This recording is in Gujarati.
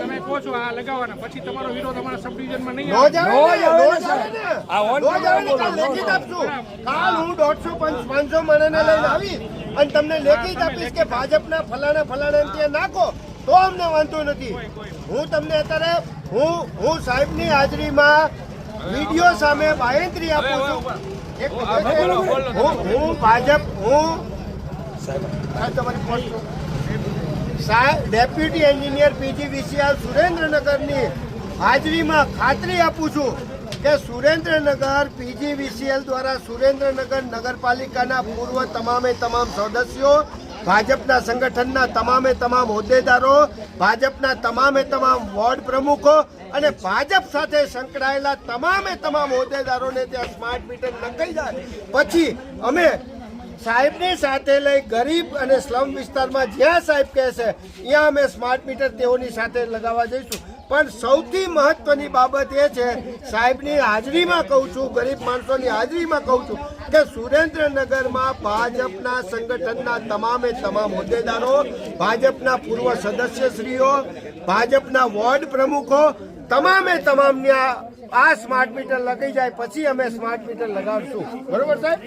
તમે કહો છો આ લગાવવાના. પછી તમારો વિરોધ અમારા સબ ડિવિઝનમાં નહીં કાલ. કાલ હું દોઢસો પાંચસો માણસને લઈને આવી અને તમને લેખિત આપીશ કે ભાજપના ફલાણા ફલાણા ને ત્યાં નાખો તો અમને વાંધો નથી. હું તમને અત્યારે હું હું સાહેબની હાજરીમાં વીડિયો સામે બાયંત્રી આપું છું. હું ભાજપ હું સાહેબ. તમારી ડેપ્યુટી એન્જિનિયર પીજીવીસીઆર સુરેન્દ્રનગરની હાજરીમાં ખાતરી આપું છું કે સુરેન્દ્રનગર પીજીવીસીએલ દ્વારા સુરેન્દ્રનગર નગરપાલિકાના પૂર્વ તમામે તમામ સદસ્યો, ભાજપના સંગઠનના તમામે તમામ હોદ્દેદારો, ભાજપના તમામે તમામ વોર્ડ પ્રમુખો અને ભાજપ સાથે સંકળાયેલા તમામે તમામ હોદ્દેદારોને ત્યાં સ્માર્ટ મીટર નખાઈ જાય પછી અમે સાહેબની સાથે લઈ ગરીબ અને સ્લમ વિસ્તારમાં જ્યાં સાહેબ કહે છે, ત્યાં અમે સ્માર્ટ મીટર તેઓની સાથે લગાવવા જઈશું. પણ સૌથી મહત્વની બાબત એ છે, સાહેબની હાજરીમાં કહું છું, ગરીબ માણસોની હાજરીમાં કહું છું કે સુરેન્દ્રનગરમાં ભાજપના સંગઠનના તમામે તમામ હોદ્દેદારો, ભાજપના પૂર્વ સદસ્યશ્રીઓ, ભાજપના વોર્ડ પ્રમુખો, તમામે તમામની આ આ સ્માર્ટ મીટર લગાઈ જાય પછી અમે સ્માર્ટ મીટર લગાવશું. બરોબર સાહેબ?